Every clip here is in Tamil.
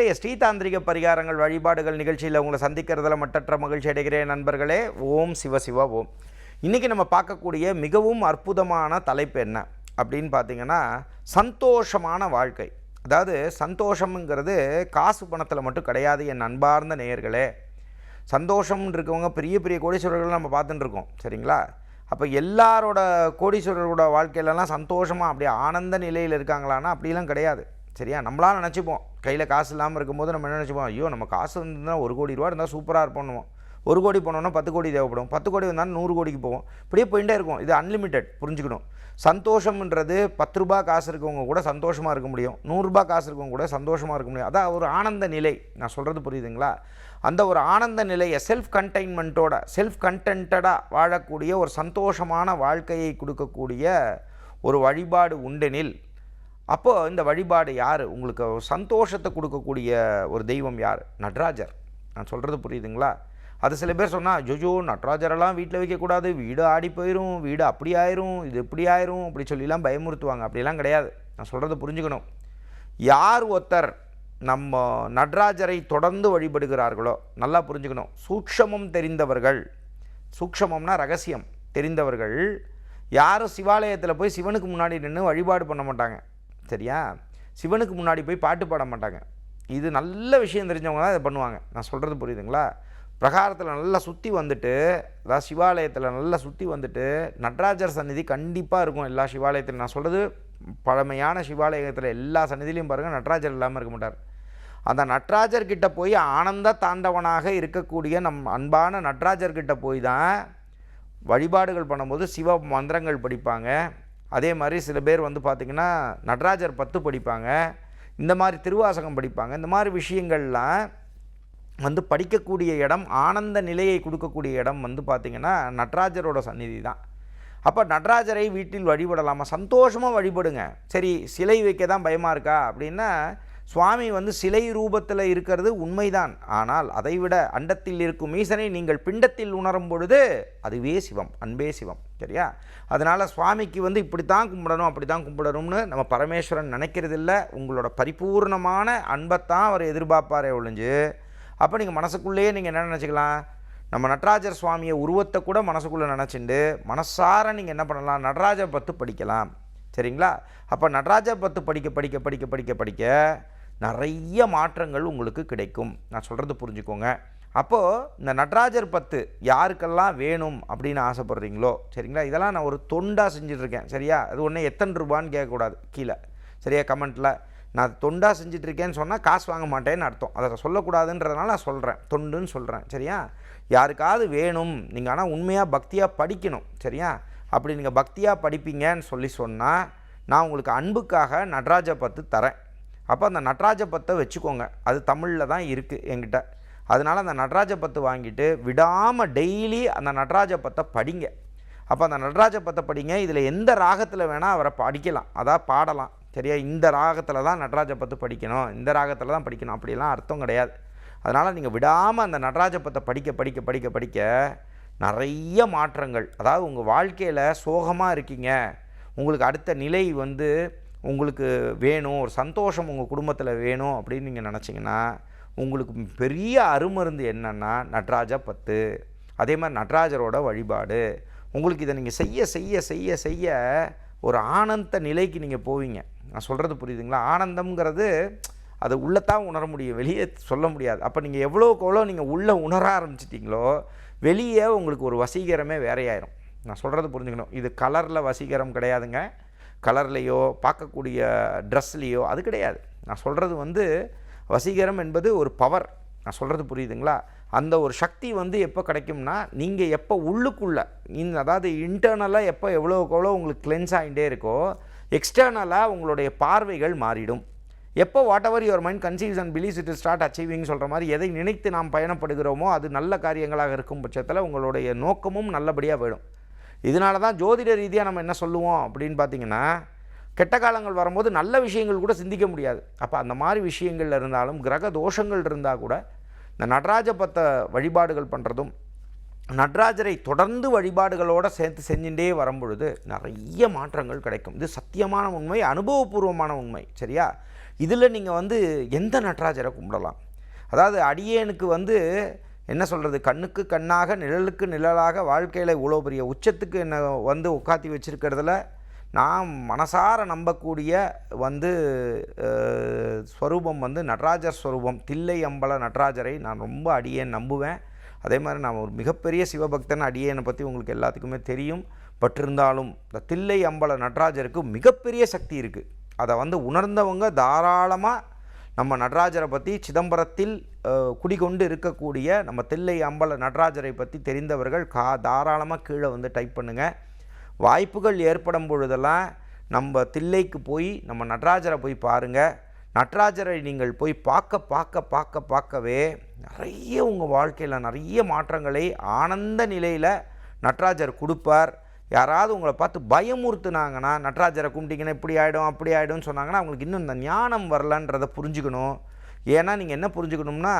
இன்றைய ஸ்ரீதாந்திரிக பரிகாரங்கள் வழிபாடுகள் நிகழ்ச்சியில் உங்களை சந்திக்கிறதுல மட்டற்ற மகிழ்ச்சி அடைகிறேன் நண்பர்களே. ஓம் சிவசிவா ஓம். இன்றைக்கி நம்ம பார்க்கக்கூடிய மிகவும் அற்புதமான தலைப்பு என்ன அப்படின்னு பார்த்தீங்கன்னா சந்தோஷமான வாழ்க்கை. அதாவது சந்தோஷம்ங்கிறது காசு பணத்தில் மட்டும் கிடையாது என் அன்பார்ந்த நேயர்களே. சந்தோஷம்னு இருக்கவங்க பெரிய பெரிய கோடீஸ்வரர்கள் நம்ம பார்த்துட்டுருக்கோம் சரிங்களா? அப்போ எல்லாரோட கோடீஸ்வரரோட வாழ்க்கையிலலாம் சந்தோஷமாக அப்படியே ஆனந்த நிலையில் இருக்காங்களான்னா அப்படிலாம் கிடையாது. சரியா? நம்மளாம் நினச்சிப்போம். கையில் காசு இல்லாமல் இருக்கும்போது நம்ம என்ன நினச்சிப்போம்? ஐயோ நம்ம காசு இருந்ததுன்னா ஒரு கோடி ரூபா இருந்தால் சூப்பராக இருப்போம் ஒரு கோடி போனோம்னா பத்து கோடி தேவைப்படும். பத்து கோடி வந்தாலும் நூறு கோடிக்கு போவோம். இப்படியே போயிட்டே இருக்கும். இது அன்லிமிட்டெட் புரிஞ்சுக்கணும். சந்தோஷம்ன்றது பத்து ரூபா காசு இருக்கவங்க கூட சந்தோஷமாக இருக்க முடியும். நூறுரூபா காசு இருக்கவங்க கூட சந்தோஷமாக இருக்க முடியும். அதான் ஒரு ஆனந்த நிலை. நான் சொல்கிறது புரியுதுங்களா? அந்த ஒரு ஆனந்த நிலையை செல்ஃப் கண்டெயின்மெண்ட்டோட செல்ஃப் கண்டென்ட்டடாக வாழக்கூடிய ஒரு சந்தோஷமான வாழ்க்கையை கொடுக்கக்கூடிய ஒரு வழிபாடு உண்டெனில் அப்போது இந்த வழிபாடு யார்? உங்களுக்கு சந்தோஷத்தை கொடுக்கக்கூடிய ஒரு தெய்வம் யார்? நடராஜர். நான் சொல்கிறது புரியுதுங்களா? அது சில பேர் சொன்னால் ஜோஜோ நட்ராஜரெல்லாம் வீட்டில் வைக்கக்கூடாது. வீடு ஆடி போயிடும் வீடு அப்படி ஆயிரும். இது இப்படி ஆயிரும். அப்படி சொல்லிலாம் பயமுறுத்துவாங்க. அப்படிலாம் கிடையாது. நான் சொல்கிறது புரிஞ்சுக்கணும். யார் ஒருத்தர் நம்ம நடராஜரை தொடர்ந்து வழிபடுகிறார்களோ நல்லா புரிஞ்சுக்கணும். சூக்ஷமம் தெரிந்தவர்கள் சூக்ஷமம்னா ரகசியம் தெரிந்தவர்கள் யாரும் சிவாலயத்தில் போய் சிவனுக்கு முன்னாடி நின்று வழிபாடு பண்ண மாட்டாங்க. சரியா? சிவனுக்கு முன்னாடி போய் பாட்டு பாட மாட்டாங்க. இது நல்ல விஷயம் தெரிஞ்சவங்க தான் இதை பண்ணுவாங்க. நான் சொல்கிறது புரியுதுங்களா? பிரகாரத்தில் நல்லா சுற்றி வந்துட்டு அதாவது சிவாலயத்தில் நல்லா சுற்றி வந்துட்டு நடராஜர் சந்நிதி கண்டிப்பாக இருக்கும் எல்லா சிவாலயத்திலும். நான் சொல்கிறது பழமையான சிவாலயத்தில் எல்லா சந்நிதியிலையும் பாருங்கள் நடராஜர் இல்லாமல் இருக்க மாட்டார். அந்த நட்ராஜர் கிட்டே போய் ஆனந்த தாண்டவனாக இருக்கக்கூடிய நம் அன்பான நட்ராஜர் கிட்டே போய் தான் வழிபாடுகள் பண்ணும்போது சிவ மந்திரங்கள் படிப்பாங்க. அதே மாதிரி சில பேர் வந்து பார்த்திங்கன்னா நடராஜர் பத்து படிப்பாங்க இந்த மாதிரி திருவாசகம் படிப்பாங்க இந்த மாதிரி விஷயங்கள்லாம் வந்து படிக்கக்கூடிய இடம் ஆனந்த நிலையை கொடுக்கக்கூடிய இடம் வந்து பார்த்திங்கன்னா நடராஜரோட சந்நிதி தான் அப்போ நடராஜரை வீட்டில் வழிபடலாமா? சந்தோஷமாக வழிபடுங்க. சரி சிலை வைக்க தான் பயமாக இருக்கா? அப்படின்னா சுவாமி வந்து சிலை ரூபத்தில் இருக்கிறது உண்மைதான். ஆனால் அதைவிட அண்டத்தில் இருக்கும் ஈசனை நீங்கள் பிண்டத்தில் உணரும் பொழுது அதுவே சிவம் அன்பே சிவம். சரியா? அதனால் சுவாமிக்கு வந்து இப்படி தான் கும்பிடணும் அப்படி தான் கும்பிடணும்னு நம்ம பரமேஸ்வரன் நினைக்கிறதில்ல. உங்களோட பரிபூர்ணமான அன்பைத்தான் அவர் எதிர்பார்ப்பாரே ஒழிஞ்சு. அப்போ நீங்கள் மனசுக்குள்ளேயே நீங்கள் என்ன நினச்சிக்கலாம்? நம்ம நடராஜர் சுவாமியை உருவத்தை கூட மனசுக்குள்ளே நினச்சிண்டு மனசார நீங்கள் என்ன பண்ணலாம்? நடராஜர் பத்து படிக்கலாம். சரிங்களா? அப்போ நடராஜர் பத்து படிக்க படிக்க படிக்க படிக்க படிக்க நிறைய மாற்றங்கள் உங்களுக்கு கிடைக்கும். நான் சொல்கிறது புரிஞ்சுக்கோங்க. அப்போது இந்த நடராஜர் பத்து யாருக்கெல்லாம் வேணும் அப்படின்னு ஆசைப்பட்றீங்களோ சரிங்களா? இதெல்லாம் நான் ஒரு தொண்டாக செஞ்சிட்ருக்கேன். சரியா? அது ஒன்று எத்தனை ரூபான்னு கேட்கக்கூடாது. கீழே. சரியா? கமெண்ட்டில் நான் தொண்டாக செஞ்சிட்ருக்கேன்னு சொன்னால் காசு வாங்க மாட்டேன்னு அர்த்தம். அதை சொல்லக்கூடாதுன்றதுனால நான் சொல்கிறேன் தொண்டுன்னு சொல்கிறேன் சரியா? யாருக்காவது வேணும். நீங்கள் ஆனால் உண்மையாக பக்தியாக படிக்கணும். சரியா? அப்படி நீங்கள் பக்தியாக படிப்பீங்கன்னு சொல்லி சொன்னால் நான் உங்களுக்கு அன்புக்காக நடராஜ பத்து தரேன். அப்போ அந்த நடராஜ பத்தை வச்சுக்கோங்க. அது தமிழில் தான் இருக்குது என்கிட்ட. அதனால் அந்த நடராஜ பத்து வாங்கிட்டு விடாமல் டெய்லி அந்த நடராஜ பத்தை படிங்க. அப்போ அந்த நடராஜ பத்தை படிங்க. இதில் எந்த ராகத்தில் வேணால் அவரை படிக்கலாம். அதான் பாடலாம். சரியா? இந்த ராகத்தில் தான் நடராஜ பத்து படிக்கணும். இந்த ராகத்தில் தான் படிக்கணும். அப்படிலாம் அர்த்தம் கிடையாது. அதனால் நீங்கள் விடாமல் அந்த நடராஜ பத்தை படிக்க படிக்க படிக்க படிக்க நிறைய மாற்றங்கள். அதாவது உங்கள் வாழ்க்கையில் சோகமாக இருக்கீங்க. உங்களுக்கு அடுத்த நிலை வந்து உங்களுக்கு வேணும். ஒரு சந்தோஷம் உங்கள் குடும்பத்தில் வேணும் அப்படின்னு நீங்கள் நினச்சிங்கன்னா உங்களுக்கு பெரிய அருமருந்து என்னென்னா நட்ராஜா பத்து. அதே மாதிரி நடராஜரோட வழிபாடு. உங்களுக்கு இதை நீங்கள் செய்ய செய்ய செய்ய செய்ய ஒரு ஆனந்த நிலைக்கு நீங்கள் போவீங்க. நான் சொல்கிறது புரியுதுங்களா? ஆனந்தம்ங்கிறது அதை உள்ளத்தான் உணர முடியும். வெளியே சொல்ல முடியாது. அப்போ நீங்கள் எவ்வளோக்கு எவ்வளோ நீங்கள் உள்ளே உணர ஆரம்பிச்சிட்டிங்களோ வெளியே உங்களுக்கு ஒரு வசீகரமே வேறையாயிரும். நான் சொல்கிறது புரிஞ்சுக்கணும். இது கலரில் வசீகரம் கிடையாதுங்க. கலர்லேயோ பார்க்கக்கூடிய ட்ரெஸ்லேயோ அது கிடையாது. நான் சொல்கிறது வந்து வசீகரம் என்பது ஒரு பவர் நான் சொல்கிறது புரியுதுங்களா? அந்த ஒரு சக்தி வந்து எப்போ கிடைக்கும்னா நீங்கள் எப்போ உள்ளுக்குள்ளே இந்த அதாவது இன்டர்னலாக எப்போ எவ்வளோக்கு எவ்வளோ உங்களுக்கு கிளென்ஸ் ஆகிட்டே இருக்கோ எக்ஸ்டர்னலாக உங்களுடைய பார்வைகள் மாறிடும். எப்போ whatever your mind conceives and believes it start achieving சொல்கிற மாதிரி எதை நினைத்து நாம் பயணப்படுகிறோமோ அது நல்ல காரியங்களாக இருக்கும் பட்சத்தில் உங்களுடைய நோக்கமும் நல்லபடியாக போயிடும். இதனால தான் ஜோதிட ரீதியாக நம்ம என்ன சொல்லுவோம் அப்படின்னு பார்த்தீங்கன்னா கெட்ட காலங்கள் வரும்போது நல்ல விஷயங்கள் கூட சிந்திக்க முடியாது. அப்போ அந்த மாதிரி விஷயங்கள் இருந்தாலும் கிரக தோஷங்கள் இருந்தால் கூட இந்த நடராஜ பத்த வழிபாடுகள் பண்ணுறதும் நடராஜரை தொடர்ந்து வழிபாடுகளோடு சேர்த்து செஞ்சுட்டே வரும்பொழுது நிறைய மாற்றங்கள் கிடைக்கும். இது சத்தியமான உண்மை அனுபவபூர்வமான உண்மை சரியா? இதில் நீங்கள் வந்து எந்த நடராஜரை கும்பிடலாம்? அதாவது அடியேனுக்கு வந்து என்ன சொல்கிறது கண்ணுக்கு கண்ணாக நிழலுக்கு நிழலாக வாழ்க்கையில் இவ்வளோ பெரிய உச்சத்துக்கு என்னை வந்து உட்காத்தி வச்சுருக்கிறதுல நான் மனசார நம்பக்கூடிய வந்து ஸ்வரூபம் வந்து நடராஜர் ஸ்வரூபம். தில்லை அம்பல நடராஜரை நான் ரொம்ப அடியேன் நம்புவேன். அதே மாதிரி நான் ஒரு மிகப்பெரிய சிவபக்தன் அடியேனை பற்றி உங்களுக்கு எல்லாத்துக்குமே தெரியும். பட்டிருந்தாலும் இந்த தில்லை அம்பல நடராஜருக்கு மிகப்பெரிய சக்தி இருக்குது அதை வந்து உணர்ந்தவங்க தாராளமாக நம்ம நடராஜரை பற்றி சிதம்பரத்தில் குடிகொண்டு இருக்கக்கூடிய நம்ம தில்லை அம்பல நடராஜரை பற்றி தெரிந்தவர்கள் கா தாராளமாக கீழே வந்து டைப் பண்ணுங்கள் வாய்ப்புகள் ஏற்படும் பொழுதெல்லாம் நம்ம தில்லைக்கு போய் நம்ம நடராஜரை போய் பாருங்கள் நடராஜரை நீங்கள் போய் பார்க்க பார்க்க பார்க்க பார்க்கவே நிறைய உங்கள் வாழ்க்கையில் நிறைய மாற்றங்களை ஆனந்த நிலையில் நடராஜர் கொடுப்பார். யாராவது உங்களை பார்த்து பயமுறுத்துனாங்கன்னா நடராஜரை கும்பிட்டீங்கன்னா இப்படி ஆகிடும் அப்படி ஆகிடும்னு சொன்னாங்கன்னா அவங்களுக்கு இன்னும் இந்த ஞானம் வரலன்றதை புரிஞ்சுக்கணும். ஏன்னா நீங்கள் என்ன புரிஞ்சுக்கணும்னா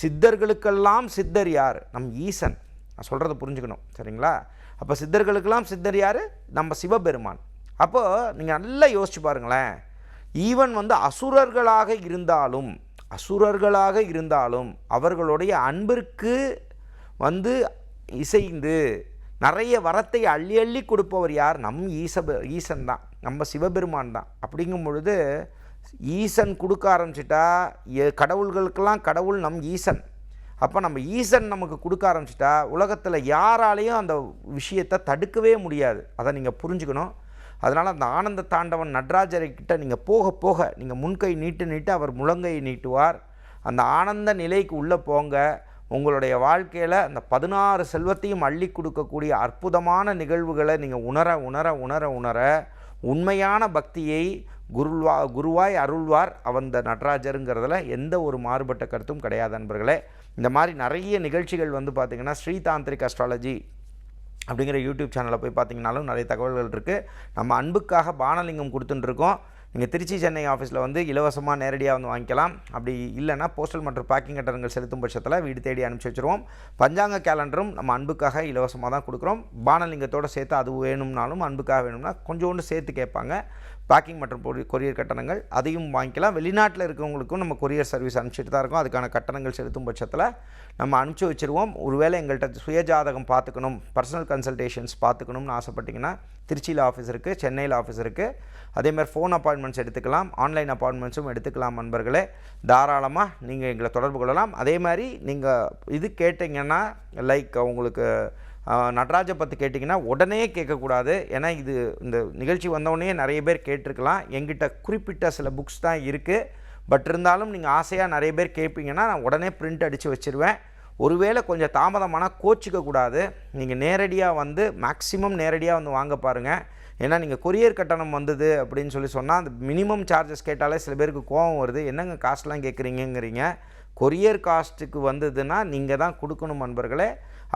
சித்தர்களுக்கெல்லாம் சித்தர் யார்? நம் ஈசன். நான் சொல்கிறத புரிஞ்சுக்கணும். சரிங்களா? அப்போ சித்தர்களுக்கெல்லாம் சித்தர் யார்? நம்ம சிவபெருமான். அப்போது நீங்கள் நல்லா யோசிச்சு பாருங்களேன். ஈவன் வந்து அசுரர்களாக இருந்தாலும் அசுரர்களாக இருந்தாலும் அவர்களுடைய அன்பிற்கு வந்து இசைந்து நிறைய வரத்தை அள்ளி அள்ளி கொடுப்பவர் யார்? நம் ஈசப ஈசன் தான். நம்ம சிவபெருமான் தான். அப்படிங்கும் பொழுது ஈசன் கொடுக்க ஆரம்பிச்சிட்டா கடவுள்களுக்கெல்லாம் கடவுள் நம் ஈசன். அப்போ நம்ம ஈசன் நமக்கு கொடுக்க ஆரம்பிச்சிட்டா உலகத்தில் யாராலையும் அந்த விஷயத்தை தடுக்கவே முடியாது. அதை நீங்கள் புரிஞ்சுக்கணும். அதனால் அந்த ஆனந்த தாண்டவன் நடராஜரை கிட்ட நீங்கள் போக போக நீங்கள் முன்கை நீட்டு நீட்டு அவர் முழங்கை நீட்டுவார். அந்த ஆனந்த நிலைக்கு உள்ளே போங்க. உங்களுடைய வாழ்க்கையில் அந்த பதினாறு செல்வத்தையும் அள்ளி கொடுக்கக்கூடிய அற்புதமான நிகழ்வுகளை நீங்கள் உணர உணர உணர உணர உண்மையான பக்தியை குருவா குருவாய் அருள்வார். அவந்த நடராஜருங்கிறதுல எந்த ஒரு மாறுபட்ட கருத்தும் கிடையாது நண்பர்களே இந்த மாதிரி நிறைய நிகழ்ச்சிகள் வந்து பார்த்திங்கன்னா ஸ்ரீதாந்திரிக் அஸ்ட்ராலஜி அப்படிங்கிற யூடியூப் சேனலில் போய் பார்த்தீங்கனாலும் நிறைய தகவல்கள் இருக்குது நம்ம அன்புக்காக பானலிங்கம் கொடுத்துட்டுருக்கோம். நீங்கள் திருச்சி சென்னை ஆஃபீஸில் வந்து இலவசமாக நேரடியாக வந்து வாங்கிக்கலாம். அப்படி இல்லைன்னா போஸ்டல் மற்றும் பேக்கிங் கட்டணங்கள் செலுத்தும் பட்சத்தில் வீடு தேடி அனுப்பிச்சி வச்சுருவோம். பஞ்சாங்க கேலண்டரும் நம்ம அன்புக்காக இலவசமாக தான் கொடுக்குறோம். பானலிங்கத்தோடு சேர்த்து அது வேணும்னாலும் அன்புக்காக வேணும்னா கொஞ்சோண்டு சேர்த்து கேட்பாங்க. பேக்கிங் மற்றும் கொரியர் கட்டணங்கள் அதையும் வாங்கிக்கலாம். வெளிநாட்டில் இருக்கவங்களுக்கும் நம்ம கொரியர் சர்வீஸ் அனுப்பிச்சிட்டு தான் இருக்கோம். அதுக்கான கட்டணங்கள் செலுத்தும் பட்சத்தில் நம்ம அனுப்பிச்சி வச்சுருவோம். ஒருவேளை எங்கள்கிட்ட சுயஜாதகம் பார்த்துக்கணும் பர்சனல் கன்சல்டேஷன்ஸ் பார்த்துக்கணும்னு ஆசைப்பட்டிங்கன்னா திருச்சியில் ஆஃபீஸ் இருக்குது சென்னையில் ஆஃபீஸ் இருக்குது அதேமாதிரி ஃபோன் அப்பாயின்மெண்ட்ஸ் எடுத்துக்கலாம். ஆன்லைன் அப்பாயின்மெண்ட்ஸும் எடுத்துக்கலாம் நண்பர்களே. தாராளமாக நீங்கள் எங்களை தொடர்பு கொள்ளலாம். அதே மாதிரி நீங்கள் இது கேட்டிங்கன்னா லைக் உங்களுக்கு நடராஜை பற்றி கேட்டிங்கன்னா உடனே கேட்கக்கூடாது. ஏன்னா இது இந்த நிகழ்ச்சி வந்தவுடனே நிறைய பேர் கேட்டிருக்கலாம். எங்கிட்ட குறிப்பிட்ட சில புக்ஸ் தான் இருக்குது பட் இருந்தாலும் நீங்கள் ஆசையாக நிறைய பேர் கேட்பீங்கன்னா நான் உடனே பிரிண்ட் அடித்து வச்சுருவேன். ஒருவேளை கொஞ்சம் தாமதமானால் கோச்சிக்க கூடாது. நீங்கள் நேரடியாக வந்து மேக்ஸிமம் நேரடியாக வந்து வாங்க பாருங்கள் ஏன்னா நீங்கள் கொரியர் கட்டணம் வந்தது அப்படின்னு சொல்லி சொன்னால் அந்த மினிமம் சார்ஜஸ் கேட்டாலே சில பேருக்கு கோவம் வருது. என்னங்க காஸ்ட்லாம் கேட்குறீங்கங்கிறீங்க. கொரியர் காஸ்ட்டுக்கு வந்ததுன்னா நீங்கள் தான் கொடுக்கணும் நண்பர்களே.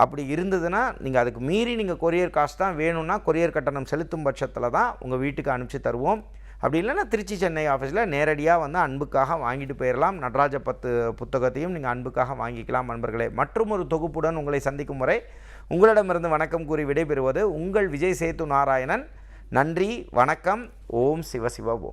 அப்படி இருந்ததுன்னா நீங்கள் அதுக்கு மீறி நீங்கள் கொரியர் காஸ்ட் தான் வேணும்னா கொரியர் கட்டணம் செலுத்தும் பட்சத்தில் தான் உங்கள் வீட்டுக்கு அனுப்பிச்சி தருவோம். அப்படி இல்லைன்னா திருச்சி சென்னை ஆஃபீஸில் நேரடியாக வந்து அன்புக்காக வாங்கிட்டு போயிடலாம் நடராஜ பத்து புத்தகத்தையும் நீங்கள் அன்புக்காக வாங்கிக்கலாம் நண்பர்களே. மற்றும் ஒரு தொகுப்புடன் உங்களை சந்திக்கும் வரை உங்களிடமிருந்து வணக்கம் கூறி விடைபெறுவது உங்கள் விஜய் சேத்து நாராயணன். நன்றி வணக்கம். ஓம் சிவ ஓம்.